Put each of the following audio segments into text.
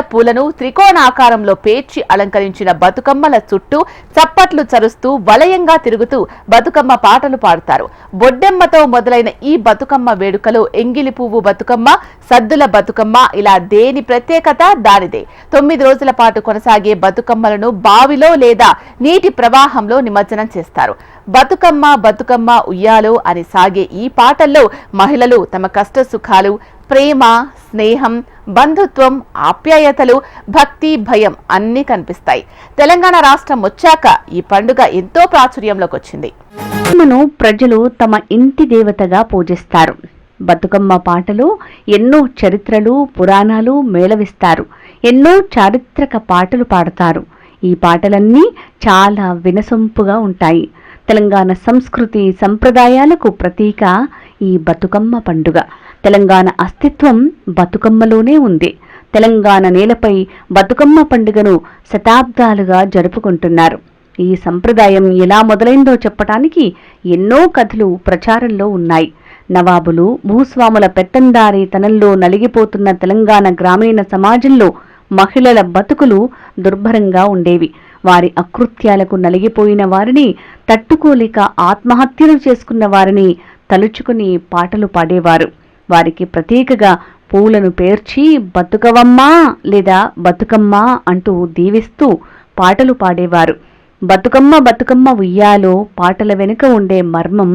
పూలను త్రికోణాకారంలో పేర్చి అలంకరించిన బతుకమ్మల చుట్టూ చప్పట్లు చరుస్తూ వలయంగా తిరుగుతూ బతుకమ్మ పాటలు పాడుతారు. బొడ్డెమ్మతో మొదలైన ఈ బతుకమ్మ వేడుకలో ఎంగిలి పువ్వు బతుకమ్మ సద్దుల బతుకమ్మ ఇలా దేని ప్రత్యేకత? దానిదే. తొమ్మిది రోజుల పాటు కొనసాగే బతుకమ్మలను బావిలో లేదా నీటి ప్రవాహంలో నిమజ్జనం చేస్తారు. బతుకమ్మ బతుకమ్మ ఉయ్యాలో అని సాగే ఈ పాటల్లో మహిళలు తమ కష్ట సుఖాలు ప్రేమ స్నేహం బంధుత్వం ఆప్యాయతలు భక్తి భయం అన్నీ కనిపిస్తాయి. తెలంగాణ రాష్ట్రం వచ్చాక ఈ పండుగ ఎంతో ప్రాచుర్యంలోకి వచ్చింది. బతుకమ్మను ప్రజలు తమ ఇంటి దేవతగా పూజిస్తారు. బతుకమ్మ పాటలు ఎన్నో చరిత్రలు పురాణాలు మేళవిస్తారు. ఎన్నో చారిత్రక పాటలు పాడతారు. ఈ పాటలన్నీ చాలా వినసొంపుగా ఉంటాయి. తెలంగాణ సంస్కృతి సంప్రదాయాలకు ప్రతీక ఈ బతుకమ్మ పండుగ. తెలంగాణ అస్తిత్వం బతుకమ్మలోనే ఉంది. తెలంగాణ నేలపై బతుకమ్మ పండుగను శతాబ్దాలుగా జరుపుకుంటున్నారు. ఈ సంప్రదాయం ఎలా మొదలైందో చెప్పటానికి ఎన్నో కథలు ప్రచారంలో ఉన్నాయి. నవాబులు భూస్వాముల పెత్తందారీతనంలో నలిగిపోతున్న తెలంగాణ గ్రామీణ సమాజంలో మహిళల బతుకులు దుర్భరంగా ఉండేవి. వారి అకృత్యాలకు నలిగిపోయిన వారిని తట్టుకోలేక ఆత్మహత్యలు చేసుకున్న వారిని తలుచుకుని పాటలు పాడేవారు. వారికి ప్రత్యేకగా పూలను పేర్చి బతుకవమ్మా లేదా బతుకమ్మ అంటూ దీవిస్తూ పాటలు పాడేవారు. బతుకమ్మ బతుకమ్మ ఉయ్యాలో పాటల వెనుక ఉండే మర్మం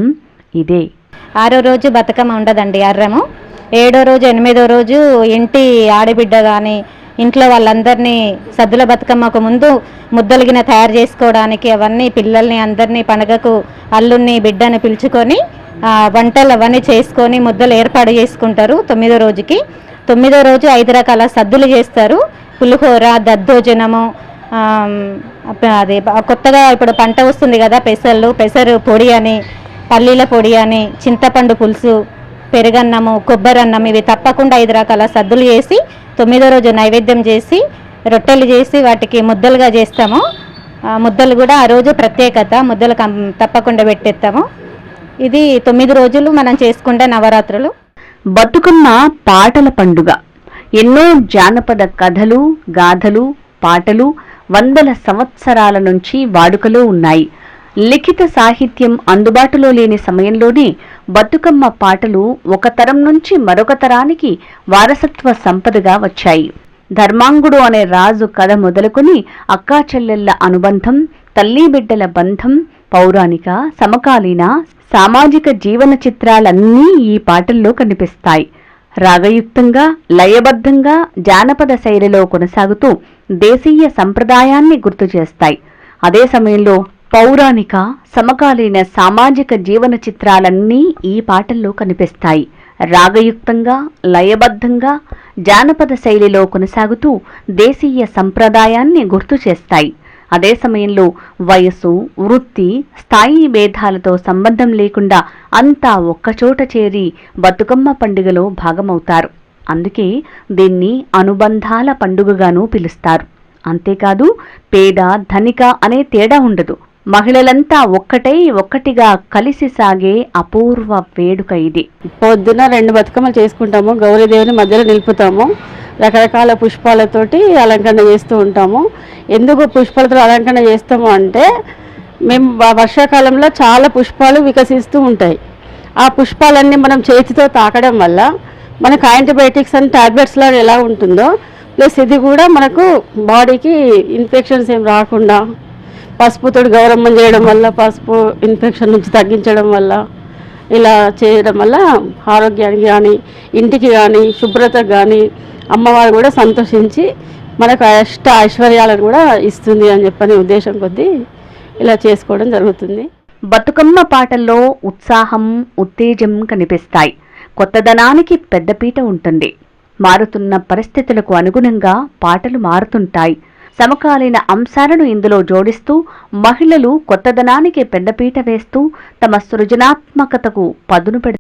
ఇదే. ఆరో రోజు బతుకమ్మ ఉండదండి అర్రము. ఏడో రోజు ఎనిమిదో రోజు ఇంటి ఆడబిడ్డ కానీ ఇంట్లో వాళ్ళందరినీ సద్దుల బతుకమ్మకు ముందు ముద్దలిగిన తయారు చేసుకోవడానికి అవన్నీ పిల్లల్ని అందరినీ పండగకు అల్లుని బిడ్డని పిలుచుకొని వంటలు అవన్నీ చేసుకొని ముద్దలు ఏర్పాటు చేసుకుంటారు తొమ్మిదో రోజుకి. తొమ్మిదో రోజు ఐదు రకాల సద్దులు చేస్తారు. పులిహోర దద్దోజనము అది అదే కొత్తగా ఇప్పుడు పంట వస్తుంది కదా పెసర్లు పెసరు పొడి అని పల్లీల పొడి అని చింతపండు పులుసు పెరుగన్నము కొబ్బరన్నం ఇవి తప్పకుండా ఐదు రకాల సద్దులు చేసి తొమ్మిదో రోజు నైవేద్యం చేసి రొట్టెలు చేసి వాటికి ముద్దలుగా చేస్తాము. ముద్దలు కూడా ఆ రోజు ప్రత్యేకత ముద్దలు కం- తప్పకుండా పెట్టేస్తాము. ఇది తొమ్మిది రోజులు మనం చేసుకుంటే నవరాత్రులు. బతుకమ్మ పాటల పండుగ. ఎన్నో జానపద కథలు గాథలు పాటలు వందల సంవత్సరాల నుంచి వాడుకలో ఉన్నాయి. లిఖిత సాహిత్యం అందుబాటులో లేని సమయంలోనే బతుకమ్మ పాటలు ఒక తరం నుంచి మరొక తరానికి వారసత్వ సంపదగా వచ్చాయి. ధర్మాంగుడు అనే రాజు కథ మొదలుకొని అక్కా చెల్లెళ్ళ అనుబంధం తల్లి బిడ్డల బంధం పౌరాణిక సమకాలీన సామాజిక జీవన చిత్రాలన్నీ ఈ పాటల్లో కనిపిస్తాయి. రాగయుక్తంగా లయబద్ధంగా జానపద శైలిలో కొనసాగుతూ దేశీయ సంప్రదాయాన్ని గుర్తు చేస్తాయి. అదే సమయంలో పౌరాణిక సమకాలీన సామాజిక జీవన చిత్రాలన్నీ ఈ పాటల్లో కనిపిస్తాయి. రాగయుక్తంగా లయబద్ధంగా జానపద శైలిలో కొనసాగుతూ దేశీయ సంప్రదాయాన్ని గుర్తు చేస్తాయి. అదే సమయంలో వయసు వృత్తి స్థాయి భేదాలతో సంబంధం లేకుండా అంతా ఒక్కచోట చేరి బతుకమ్మ పండుగలో భాగమవుతారు. అందుకే దీన్ని అనుబంధాల పండుగగాను పిలుస్తారు. అంతేకాదు పేద ధనిక అనే తేడా ఉండదు. మహిళలంతా ఒక్కటై ఒక్కటిగా కలిసి సాగే అపూర్వ వేడుక ఇది. పొద్దున రెండు బతుకమ్మలు చేసుకుంటాము గౌరీదేవిని మధ్యలో నిలుపుతాము. రకరకాల పుష్పాలతోటి అలంకరణ చేస్తూ ఉంటాము. ఎందుకు పుష్పాలతో అలంకరణ చేస్తాము అంటే మేము వర్షాకాలంలో చాలా పుష్పాలు వికసిస్తూ ఉంటాయి. ఆ పుష్పాలన్నీ మనం చేతితో తాకడం వల్ల మనకు యాంటీబయాటిక్స్ అండ్ ట్యాబ్లెట్స్లో ఎలా ఉంటుందో ప్లస్ ఇది కూడా మనకు బాడీకి ఇన్ఫెక్షన్స్ ఏం రాకుండా పసుపుతో గౌరమ్మం చేయడం వల్ల పసుపు ఇన్ఫెక్షన్ నుంచి తగ్గించడం వల్ల ఇలా చేయడం వల్ల ఆరోగ్యానికి కానీ ఇంటికి కానీ శుభ్రతకు కానీ అమ్మవారు కూడా సంతోషించి మనకు అష్ట ఐశ్వర్యాలను కూడా ఇస్తుంది అని చెప్పని ఉద్దేశం కొద్దీ ఇలా చేసుకోవడం జరుగుతుంది. బతుకమ్మ పాటల్లో ఉత్సాహం ఉత్తేజం కనిపిస్తాయి. కొత్తదనానికి పెద్దపీట ఉంటుంది. మారుతున్న పరిస్థితులకు అనుగుణంగా పాటలు మారుతుంటాయి. సమకాలీన అంశాలను ఇందులో జోడిస్తూ మహిళలు కొత్తదనానికి పెద్దపీట వేస్తూ తమ సృజనాత్మకతకు పదును పెడుతారు